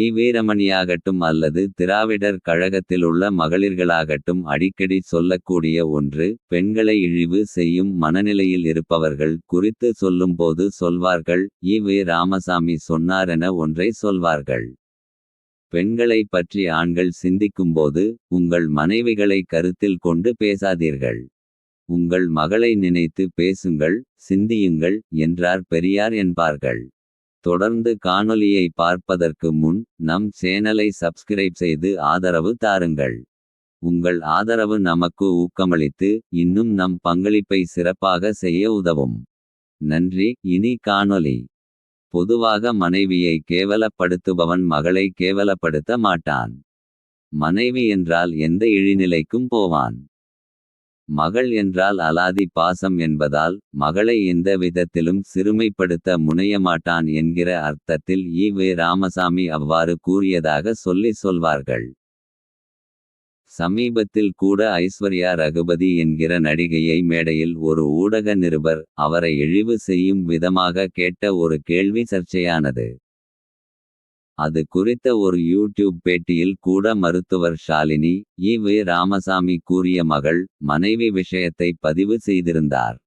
கி வீரமணியாகட்டும் அல்லது திராவிடர் கழகத்திலுள்ள மகளிர்களாகட்டும் அடிக்கடி சொல்லக்கூடிய ஒன்று பெண்களை இழிவு செய்யும் மனநிலையில் இருப்பவர்கள் குறித்து சொல்லும்போது சொல்வார்கள் இ. வி. ராமசாமி சொன்னாரென ஒன்றை சொல்வார்கள். பெண்களை பற்றி ஆண்கள் சிந்திக்கும்போது உங்கள் மனைவிகளை கருத்தில் கொண்டு பேசாதீர்கள். உங்கள் மகளை நினைத்து பேசுங்கள் சிந்தியுங்கள் என்றார் பெரியார் என்பார்கள். தொடர்ந்து காணொளியை பார்ப்பதற்கு முன் நம் சேனலை சப்ஸ்கிரைப் செய்து ஆதரவு தாருங்கள். உங்கள் ஆதரவு நமக்கு ஊக்கமளித்து இன்னும் நம் பங்களிப்பை சிறப்பாக செய்ய உதவும். நன்றி இனி காணொளி. பொதுவாக மனைவியை கேவலப்படுத்துபவன் மகளை கேவலப்படுத்த மாட்டான். மனைவி என்றால் எந்த இழிநிலைக்கும் போவான். மகள் என்றால் அலாதி பாசம் என்பதால் மகளை எந்த விதத்திலும் சிறுமைப்படுத்த முனையமாட்டான் என்கிற அர்த்தத்தில் ஈ வே. ராமசாமி அவ்வாறு கூறியதாக சொல்லி சொல்வார்கள். சமீபத்தில் கூட ஐஸ்வர்யா ரகுபதி என்கிற நடிகையை மேடையில் ஒரு ஊடக நிருபர் அவரை இழிவு செய்யும் விதமாக கேட்ட ஒரு கேள்வி சர்ச்சையானது. அது குறித்த ஒரு யூடியூப் பேட்டியில் கூட மருத்துவர் ஷாலினி ஈ வி. ராமசாமி கூறிய மகள் மனைவி விஷயத்தை பதிவு செய்திருந்தார்.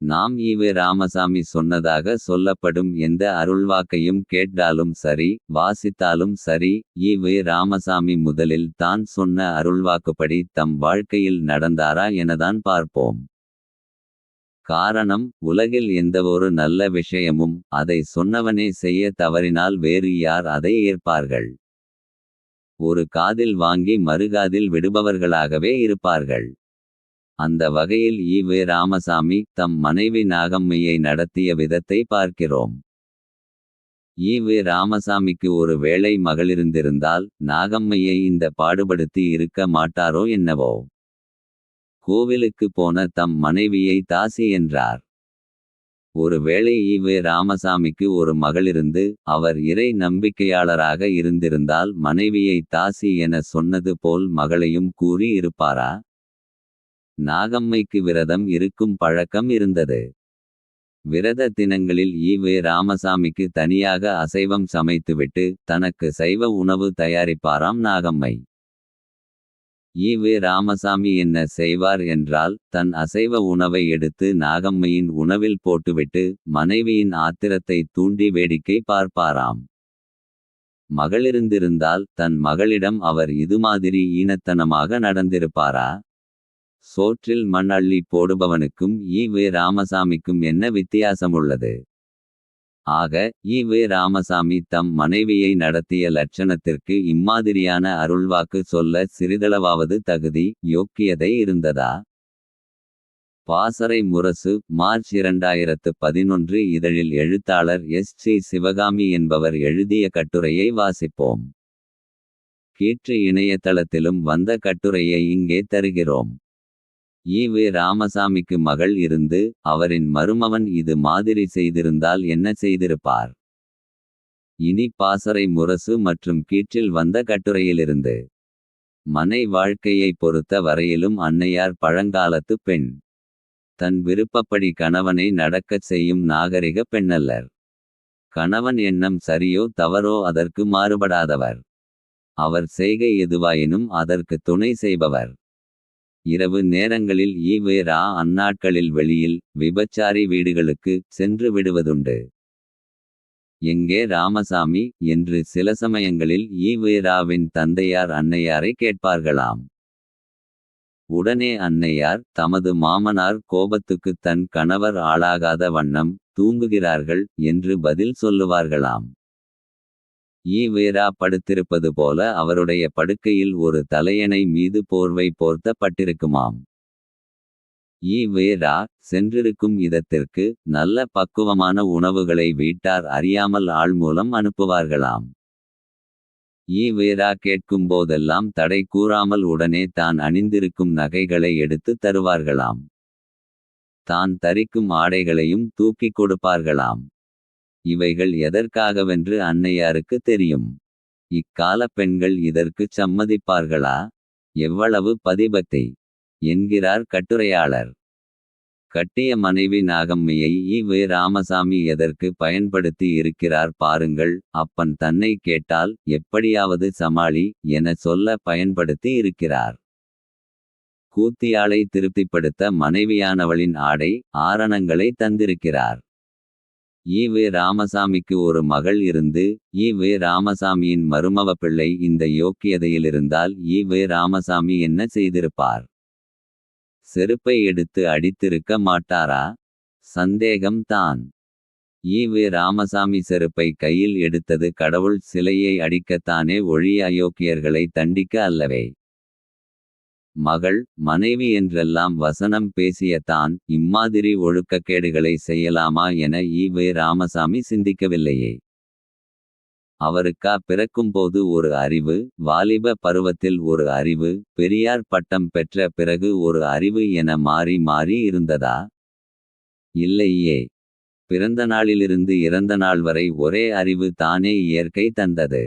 நாம் ஈ வி. ராமசாமி சொன்னதாக சொல்லப்படும் எந்த அருள்வாக்கையும் கேட்டாலும் சரி வாசித்தாலும் சரி ஈ வி. ராமசாமி முதலில் தான் சொன்ன அருள்வாக்குப்படி தம் வாழ்க்கையில் நடந்தாரா எனதான் பார்ப்போம். காரணம் உலகில் எந்தவொரு நல்ல விஷயமும் அதை சொன்னவனே செய்ய தவறினால் வேறு யார் அதை ஏற்பார்கள்? ஒரு காதில் வாங்கி மறுகாதில் விடுபவர்களாகவே இருப்பார்கள். அந்த வகையில் ஈ வே. ராமசாமி தம் மனைவி நாகம்மையை நடத்திய விதத்தை பார்க்கிறோம். ஈ வே. ராமசாமிக்கு ஒரு வேளை மகளிருந்திருந்தால் நாகம்மையை இந்த பாடுபடுத்தி இருக்க மாட்டாரோ என்னவோ? கோவிலுக்கு போன தம் மனைவியை தாசி என்றார். ஒருவேளை ஈவே ராமசாமிக்கு ஒரு மகளிருந்து அவர் இறை நம்பிக்கையாளராக இருந்திருந்தால் மனைவியை தாசி என சொன்னது போல் மகளையும் கூறி இருப்பாரா? நாகம்மைக்கு விரதம் இருக்கும் பழக்கம் இருந்தது. விரத தினங்களில் ஈவே ராமசாமிக்கு தனியாக அசைவம் சமைத்துவிட்டு தனக்கு சைவ உணவு தயாரிப்பாராம் நாகம்மை. ஈவே ராமசாமி என்ன செய்வார் என்றால் தன் அசைவ உணவை எடுத்து நாகம்மையின் உணவில் போட்டுவிட்டு மனைவியின் ஆத்திரத்தை தூண்டி வேடிக்கை பார்ப்பாராம். மகளிருந்திருந்தால் தன் மகளிடம் அவர் இது மாதிரி ஈனத்தனமாக நடந்திருப்பாரா? சோற்றில் மண் அள்ளி போடுபவனுக்கும் ஈ வே ராமசாமிக்கும் என்ன வித்தியாசமுள்ளது? ஆக இ வே ராமசாமி தம் மனைவியை நடத்திய லட்சணத்திற்கு இம்மாதிரியான அருள்வாக்கு சொல்ல சிறிதளவாவது தகுதி யோக்கியதை இருந்ததா? பாசறை முரசு மார்ச் இரண்டாயிரத்து பதினொன்று இதழில் எழுத்தாளர் எஸ். சி. சிவகாமி என்பவர் எழுதிய கட்டுரையை வாசிப்போம். கீற்று இணையதளத்திலும் வந்த கட்டுரையை இங்கே தருகிறோம். ஈ ராமசாமிக்கு மகள் இருந்து அவரின் மருமவன் இது மாதிரி செய்திருந்தால் என்ன செய்திருப்பார்? இனி பாசறை முரசு மற்றும் கீற்றில் வந்த கட்டுரையிலிருந்து. மனை வாழ்க்கையை பொறுத்த வரையிலும் அன்னையார் பழங்காலத்து பெண். தன் விருப்பப்படி கணவனை நடக்கச் செய்யும் நாகரிக பெண்ணல்லர். கணவன் எண்ணம் சரியோ தவறோ அதற்கு மாறுபடாதவர். அவர் செய்கை எதுவாயினும் அதற்கு துணை செய்பவர். இரவு நேரங்களில் ஈவேரா அந்நாட்களில் வெளியில் விபச்சாரி வீடுகளுக்கு சென்று விடுவதுண்டு. எங்கே ராமசாமி என்று சில சமயங்களில் ஈவேராவின் தந்தையார் அன்னையாரை கேட்பார்களாம். உடனே அன்னையார் தமது மாமனார் கோபத்துக்கு தன் கணவர் ஆளாகாத வண்ணம் தூங்குகிறார்கள் என்று பதில் சொல்லுவார்களாம். ஈவேரா படுத்திருப்பது போல அவருடைய படுக்கையில் ஒரு தலையணை மீது போர்வை போர்த்தப்பட்டிருக்குமாம். ஈவேரா சென்றிருக்கும் இடத்திற்கு நல்ல பக்குவமான உணவுகளை வீட்டார் அறியாமல் ஆள் மூலம் அனுப்புவார்களாம். ஈவேரா கேட்கும் போதெல்லாம் தடை கூறாமல் உடனே தான் அணிந்திருக்கும் நகைகளை எடுத்து தருவார்களாம். தான் தரிக்கும் ஆடைகளையும் தூக்கிக் கொடுப்பார்களாம். இவைகள் எதற்காகவென்று அன்னையாருக்கு தெரியும். இக்கால பெண்கள் இதற்குச் சம்மதிப்பார்களா? எவ்வளவு பதிபத்தை? என்கிறார் கட்டுரையாளர். கட்டிய மனைவி நாகம்மையை ஈ வே. ராமசாமி எதற்கு பயன்படுத்தி இருக்கிறார் பாருங்கள். அப்பன் தன்னை கேட்டால் எப்படியாவது சமாளி என சொல்ல பயன்படுத்தி இருக்கிறார். கூத்தியாளை திருப்திப்படுத்த மனைவியானவளின் ஆடை ஆரணங்களை தந்திருக்கிறார். ஈ வே ராமசாமிக்கு ஒரு மகள் இருந்து ஈ வே ராமசாமியின் மருமவ பிள்ளை இந்த யோக்கியதையிலிருந்தால் ஈ வே ராமசாமி என்ன செய்திருப்பார்? செருப்பை எடுத்து அடித்திருக்க மாட்டாரா? சந்தேகம் தான். ஈ வே ராமசாமி செருப்பை கையில் எடுத்தது கடவுள் சிலையை அடிக்கத்தானே ஒழிய அயோக்கியர்களை தண்டிக்க அல்லவே. மகள் மனைவி என்றெல்லாம் வசனம் பேசிய தான் இம்மாதிரி ஒழுக்கக்கேடுகளை செய்யலாமா என ஈ வே. ராமசாமி சிந்திக்கவில்லையே. அவருக்கா பிறக்கும்போது ஒரு அறிவு வாலிப பருவத்தில் ஒரு அறிவு பெரியார் பட்டம் பெற்ற பிறகு ஒரு அறிவு என மாறி மாறி இருந்ததா? இல்லையே. பிறந்த நாளிலிருந்து இறந்த நாள் வரை ஒரே அறிவு தானே இயற்கை தந்தது.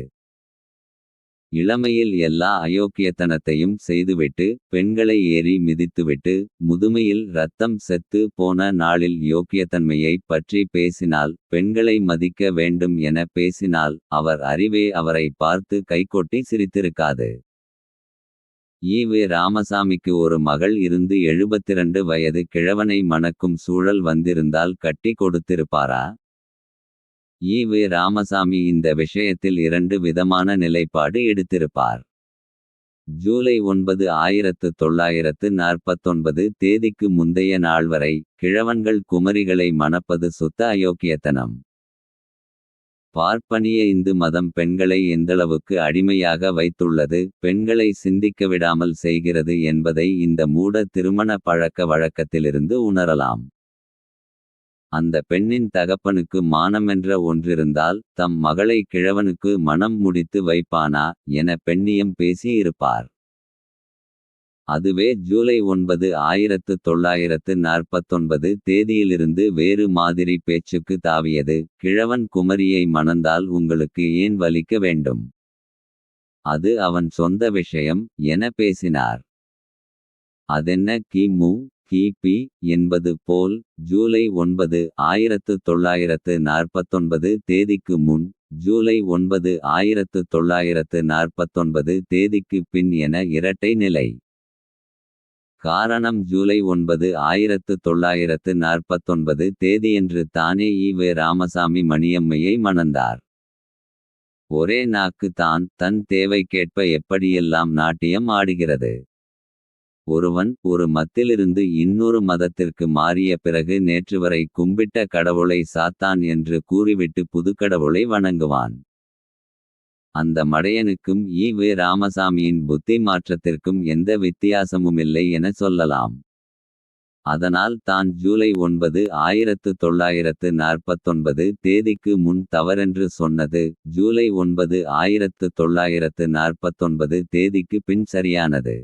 இளமையில் எல்லா அயோக்கியத்தனத்தையும் செய்துவிட்டு பெண்களை ஏறி மிதித்துவிட்டு முதுமையில் ரத்தம் செத்து போன நாளில் யோக்கியத்தன்மையை பற்றி பேசினால் பெண்களை மதிக்க வேண்டும் என பேசினால் அவர் அறிவே அவரை பார்த்து கைகொட்டி சிரித்திருக்காது. ஈ. வே. ராமசாமிக்கு ஒரு மகள் இருந்து எழுபத்திரண்டு வயது கிழவனை மணக்கும் சூழல் வந்திருந்தால் கட்டி கொடுத்திருப்பாரா? ஈ வி ராமசாமி இந்த விஷயத்தில் இரண்டு விதமான நிலைப்பாடு எடுத்திருப்பார். ஜூலை ஒன்பது ஆயிரத்து தொள்ளாயிரத்து நாற்பத்தொன்பது தேதிக்கு முந்தைய நாள் வரை கிழவன்கள் குமரிகளை மணப்பது சுத்த அயோக்கியத்தனம். பார்ப்பனிய இந்து மதம் பெண்களை எந்தளவுக்கு அடிமையாக வைத்துள்ளது பெண்களை சிந்திக்க விடாமல் செய்கிறது என்பதை இந்த மூட திருமண பழக்க வழக்கத்திலிருந்து உணரலாம். அந்த பெண்ணின் தகப்பனுக்கு மானமென்ற ஒன்றிருந்தால் தம் மகளை கிழவனுக்கு மனம் முடித்து வைப்பானா என பெண்ணியம் பேசி இருப்பார் அதுவே ஜூலை ஒன்பது ஆயிரத்து தொள்ளாயிரத்து நாற்பத்தொன்பது தேதியிலிருந்து வேறு மாதிரி பேச்சுக்கு தாவியது. கிழவன் குமரியை மணந்தால் உங்களுக்கு ஏன் வலிக்க வேண்டும்? அது அவன் சொந்த விஷயம் என பேசினார். அதென்ன கிமு கிபி என்பது போல் ஜூலை ஒன்பது ஆயிரத்து தொள்ளாயிரத்து நாற்பத்தொன்பது தேதிக்கு முன் ஜூலை ஒன்பது ஆயிரத்து தொள்ளாயிரத்து நாற்பத்தொன்பது தேதிக்கு பின் என இரட்டை நிலை. காரணம் ஜூலை ஒன்பது ஆயிரத்து தொள்ளாயிரத்து நாற்பத்தொன்பது தேதியன்று தானே இ. வே. ராமசாமி மணியம்மையை மணந்தார். ஒரே நாக்கு தான் தன் தேவைக்கேற்ப எப்படியெல்லாம் நாட்டியம் ஆடுகிறது. ஒருவன் ஒரு மத்திலிருந்து இன்னொரு மதத்திற்கு மாறிய பிறகு நேற்று வரை கும்பிட்ட கடவுளை சாத்தான் என்று கூறிவிட்டு புதுக்கடவுளை வணங்குவான். அந்த மடையனுக்கும் ஈ வே. ராமசாமியின் புத்தி மாற்றத்திற்கும் எந்த வித்தியாசமுமில்லை என சொல்லலாம். அதனால் தான் ஜூலை ஒன்பது ஆயிரத்து தொள்ளாயிரத்து நாற்பத்தொன்பது தேதிக்கு முன் தவறென்று சொன்னது ஜூலை ஒன்பது ஆயிரத்து தொள்ளாயிரத்து நாற்பத்தொன்பது தேதிக்கு பின் சரியானது.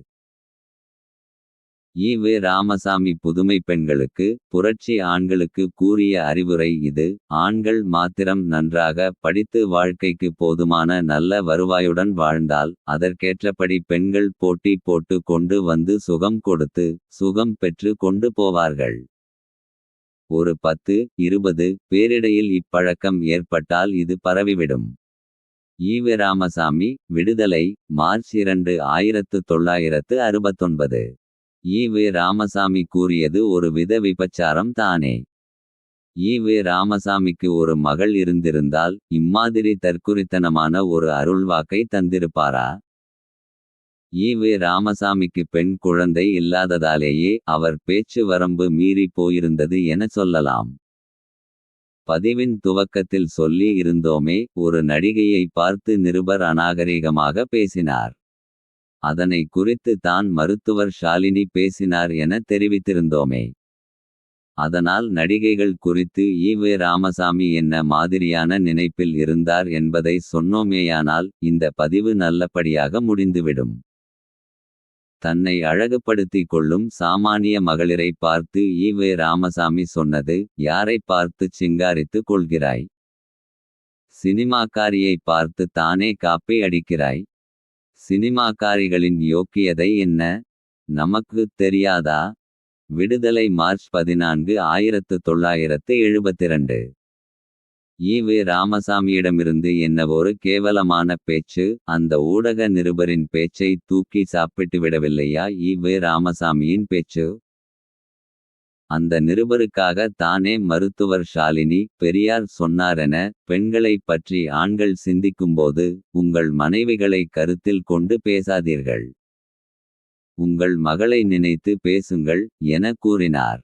ஈ வே ராமசாமி புதுமை பெண்களுக்கு புரட்சி ஆண்களுக்கு கூறிய அறிவுரை இது. ஆண்கள் மாத்திரம் நன்றாக படித்து வாழ்க்கைக்கு போதுமான நல்ல வருவாயுடன் வாழ்ந்தால் அதற்கேற்றபடி பெண்கள் போட்டி போட்டு கொண்டு வந்து சுகம் கொடுத்து சுகம் பெற்று கொண்டு போவார்கள். ஒரு பத்து இருபது பேரிடையில் இப்பழக்கம் ஏற்பட்டால் இது பரவிவிடும். ஈவே ராமசாமி விடுதலை மார்ச் இரண்டு ஆயிரத்து தொள்ளாயிரத்து அறுபத்தொன்பது. ஈ ராமசாமி கூறியது ஒரு வித விபச்சாரம் தானே. ஈ வி ராமசாமிக்கு ஒரு மகள் இருந்திருந்தால் இம்மாதிரி தற்குறித்தனமான ஒரு அருள்வாக்கை தந்திருப்பாரா? ஈ வே ராமசாமிக்கு பெண் குழந்தை இல்லாததாலேயே அவர் பேச்சு வரம்பு மீறி போயிருந்தது என சொல்லலாம். பதிவின் துவக்கத்தில் சொல்லி இருந்தோமே ஒரு நடிகையை பார்த்து நிருபர் அநாகரிகமாக பேசினார். அதனை குறித்து தான் மருத்துவர் ஷாலினி பேசினார் என தெரிவித்திருந்தோமே. அதனால் நடிகைகள் குறித்து ஈவே ராமசாமி என்ன மாதிரியான நினைப்பில் இருந்தார் என்பதை சொன்னோமேயானால் இந்த பதிவு நல்லபடியாக முடிந்துவிடும். தன்னை அழகுபடுத்திக் கொள்ளும் சாமானிய மகளிரை பார்த்து ஈவே ராமசாமி சொன்னது யாரை பார்த்து சிங்காரித்துக் கொள்கிறாய்? சினிமாக்காரியை பார்த்து தானே காப்பி அடிக்கிறாய்? சினிமாக்காரிகளின் யோக்கியதை என்ன நமக்கு தெரியாதா விடுதலை மார்ச் பதினான்கு ஆயிரத்து தொள்ளாயிரத்து எழுபத்திரண்டு. ஈ. வி ராமசாமியிடமிருந்து என்னவொரு கேவலமான பேச்சு. அந்த ஊடக நிருபரின் பேச்சை தூக்கி சாப்பிட்டுவிடவில்லையா ஈ. வி ராமசாமியின் பேச்சு. அந்த நிருபருக்காக தானே மருத்துவர் ஷாலினி பெரியார் சொன்னாரென. பெண்களைப் பற்றி ஆண்கள் சிந்திக்கும்போது. உங்கள் மனைவிகளை கருத்தில் கொண்டு பேசாதீர்கள். உங்கள் மகளை நினைத்து பேசுங்கள் என கூறினார்.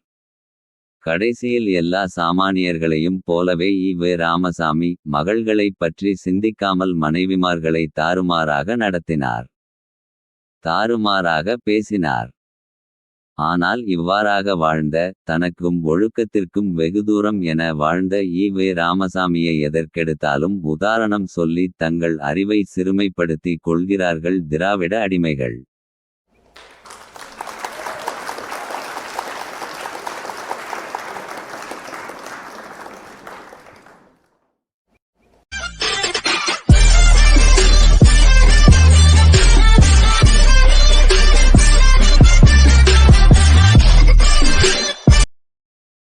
கடைசியில் எல்லா சாமானியர்களையும் போலவே ஈ. வே. ராமசாமி. மகள்களைப் பற்றி சிந்திக்காமல் மனைவிமார்களை தாறுமாறாக நடத்தினார். தாறுமாறாக பேசினார். ஆனால் இவ்வாறாக வாழ்ந்த. தனக்கும் ஒழுக்கத்திற்கும் வெகு தூரம் என வாழ்ந்த ஈ. வே. ராமசாமியை எதற்கெடுத்தாலும் உதாரணம் சொல்லி தங்கள் அறிவை சிறுமைப்படுத்தி கொள்கிறார்கள் திராவிட அடிமைகள்.